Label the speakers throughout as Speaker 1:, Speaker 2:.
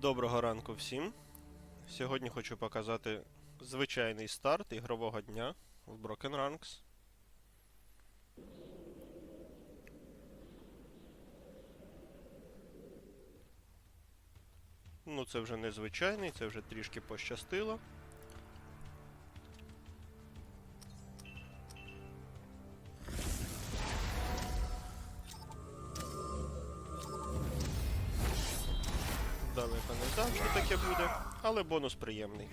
Speaker 1: Доброго ранку всім. Сьогодні хочу показати звичайний старт ігрового дня в Broken Ranks. Ну, це вже не звичайний, це вже трішки пощастило. Далеко не завжди таке буде, але бонус приємний.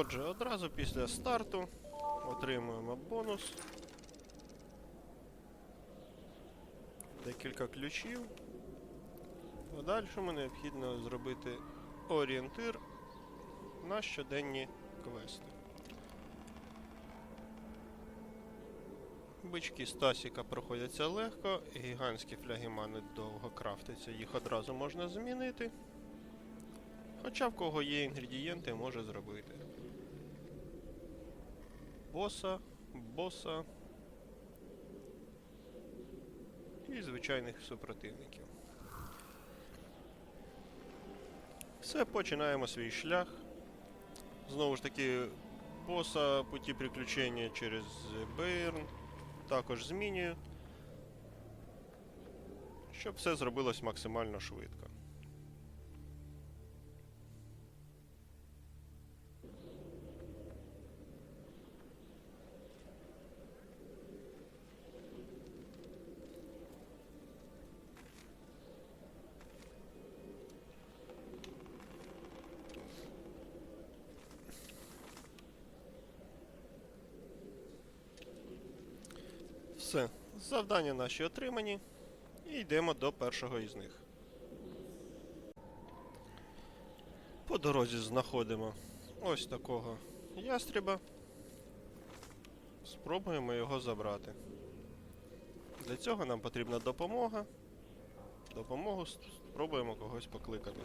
Speaker 1: Отже, одразу після старту отримуємо бонус. Декілька ключів. Подальшому необхідно зробити орієнтир на щоденні квести. Бички Стасіка проходяться легко, гігантські флягімани довго крафтяться, їх одразу можна змінити. Хоча в кого є інгредієнти, може зробити. Боса, боса і звичайних супротивників. Все, починаємо свій шлях. Знову ж таки, боса путі приключення через Бейрн також змінюю, щоб все зробилось максимально швидко. Все, завдання наші отримані. І йдемо до першого із них. По дорозі знаходимо ось такого ястреба. Спробуємо його забрати. Для цього нам потрібна допомога. Допомогу спробуємо когось покликати.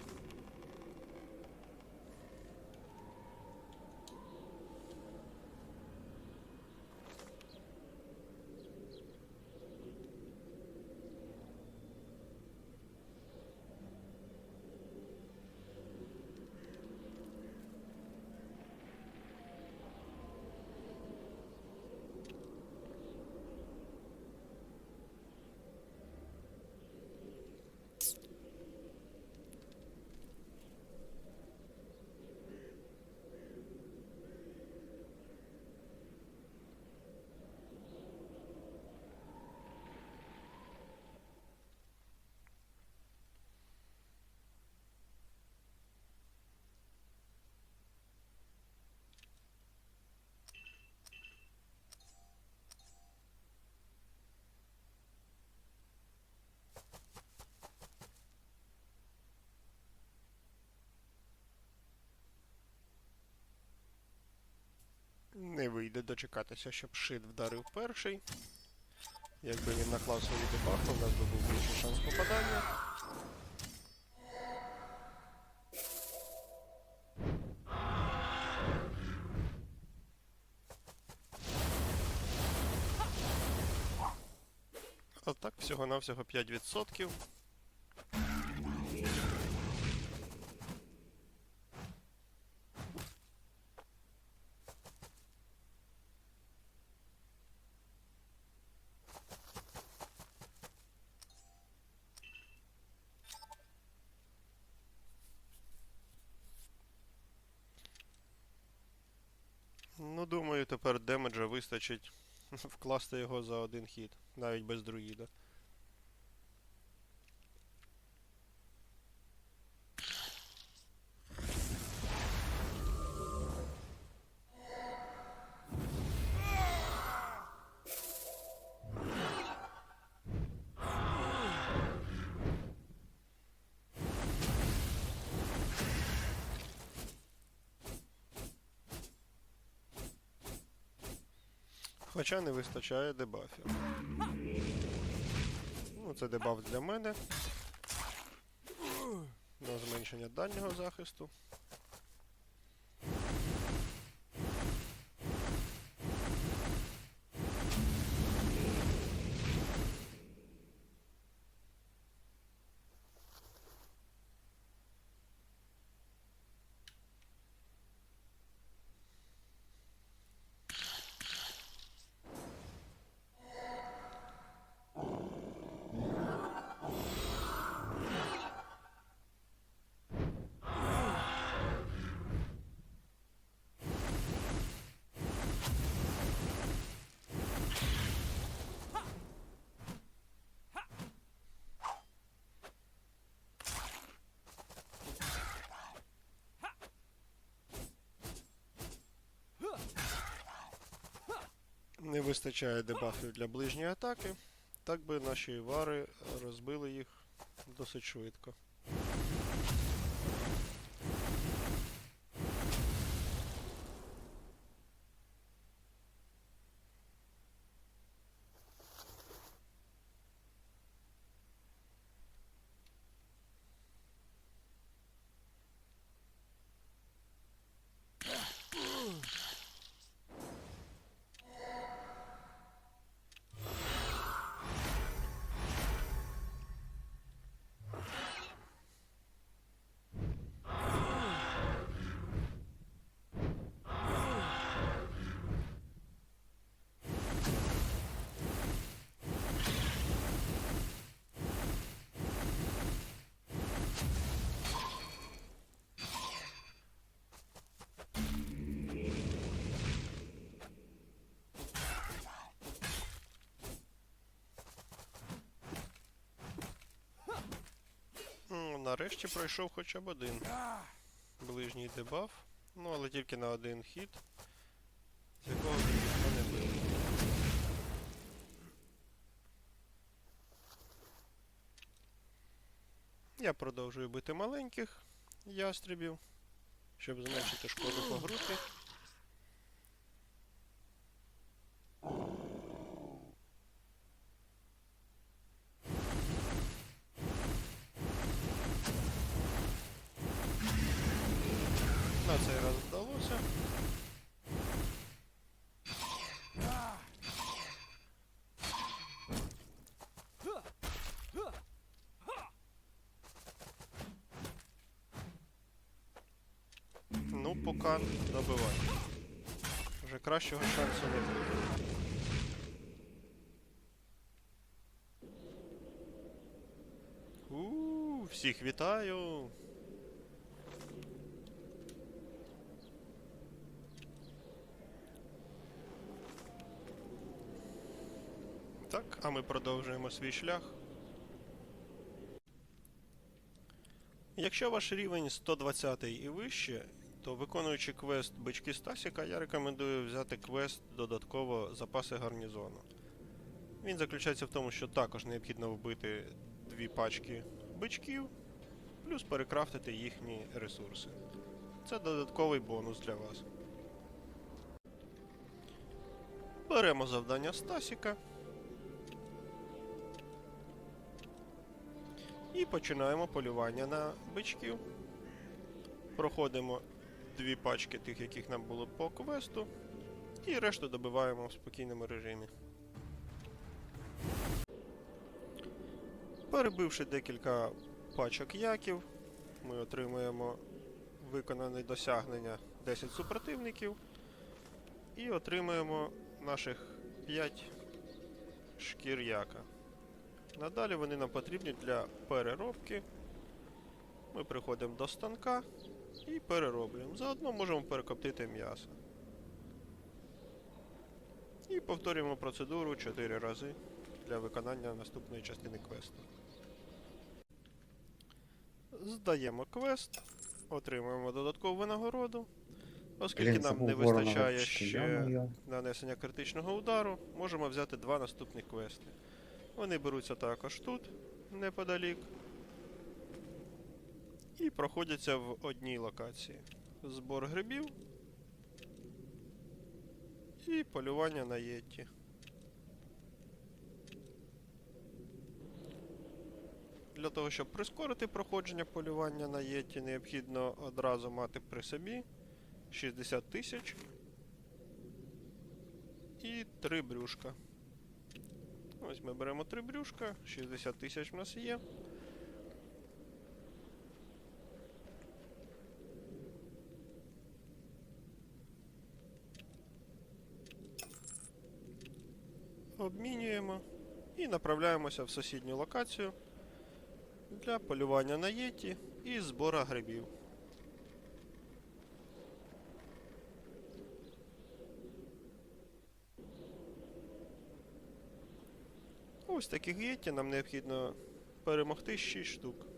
Speaker 1: Не вийде дочекатися, щоб шит вдарив перший. Якби він наклав свої дебафи, у нас би був більший шанс попадання. А так, всього-навсього 5%. Ну, думаю, тепер демеджа вистачить вкласти його за один хід, навіть без друїда. Хоча не вистачає дебафів. Ну, це дебаф для мене. На зменшення дальнього захисту. Не вистачає дебафів для ближньої атаки. Так би наші вари розбили їх досить швидко. Нарешті пройшов хоча б один ближній дебаф. Ну, але тільки на один хід, з якого ніхто не бив. Я продовжую бити маленьких ястребів, щоб зменшити шкоду по групі. Поки добивай. Вже кращого шансу не буде. Всіх вітаю! Так, а ми продовжуємо свій шлях. Якщо ваш рівень 120 і вище, то виконуючи квест бички Стасіка, я рекомендую взяти квест додатково запаси гарнізону. Він заключається в тому, що також необхідно вбити дві пачки бичків, плюс перекрафтити їхні ресурси. Це додатковий бонус для вас. Беремо завдання Стасіка. І починаємо полювання на бичків. Проходимо дві пачки тих, яких нам було по квесту. І решту добиваємо в спокійному режимі. Перебивши декілька пачок яків, ми отримуємо виконане досягнення 10 супротивників і отримуємо наших 5 шкір яка. Надалі вони нам потрібні для переробки. Ми приходимо до станка і перероблюємо. Заодно можемо перекоптити м'ясо. І повторюємо процедуру 4 рази для виконання наступної частини квесту. Здаємо квест, отримуємо додаткову винагороду. Оскільки
Speaker 2: Блін,
Speaker 1: нам не вистачає ще нанесення критичного удару, можемо взяти два наступні квести. Вони беруться також тут, неподалік. І проходяться в одній локації. Збор грибів і полювання на єтті. Для того, щоб прискорити проходження полювання на єтті, необхідно одразу мати при собі 60 тисяч і 3 брюшка. Ось ми беремо 3 брюшка, 60 тисяч в нас є. Обмінюємо і направляємося в сусідню локацію для полювання на єті і збора грибів. Ось таких єті нам необхідно перемогти 6 штук.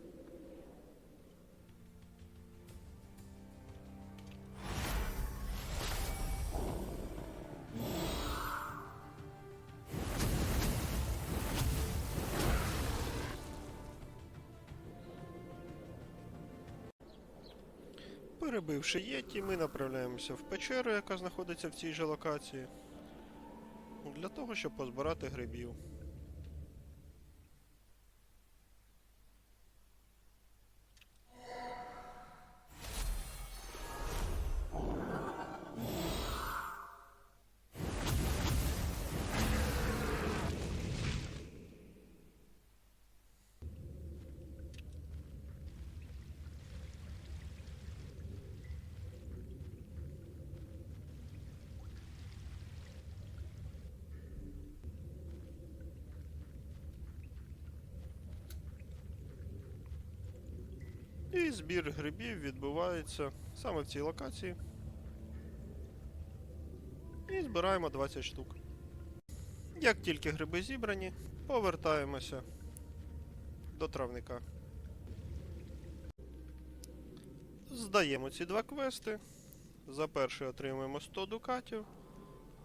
Speaker 1: Перебивши єті, ми направляємося в печеру, яка знаходиться в цій же локації, для того, щоб позбирати грибів. І збір грибів відбувається саме в цій локації. І збираємо 20 штук. Як тільки гриби зібрані, повертаємося до травника. Здаємо ці два квести. За перший отримуємо 100 дукатів,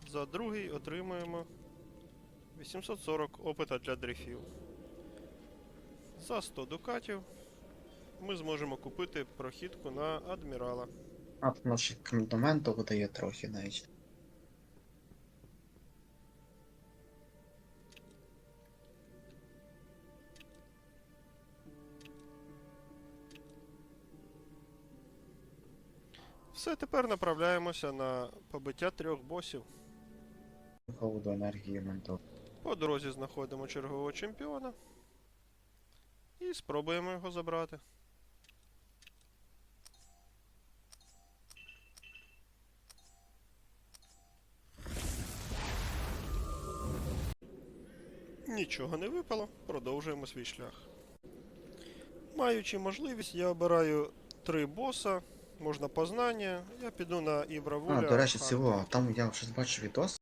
Speaker 1: за другий отримуємо 840 опита для дрифів. За 100 дукатів ми зможемо купити прохідку на адмірала.
Speaker 2: А тут наші коментаменту видає трохи навіть.
Speaker 1: Все, тепер направляємося на побиття трьох босів.
Speaker 2: Холоду енергії менту.
Speaker 1: По дорозі знаходимо чергового чемпіона. І спробуємо його забрати. Нічого не випало, продовжуємо свій шлях. Маючи можливість, я обираю три боса, можна познання, я піду на Івравуля.
Speaker 2: А, до речі, цього, там я щось бачив відос,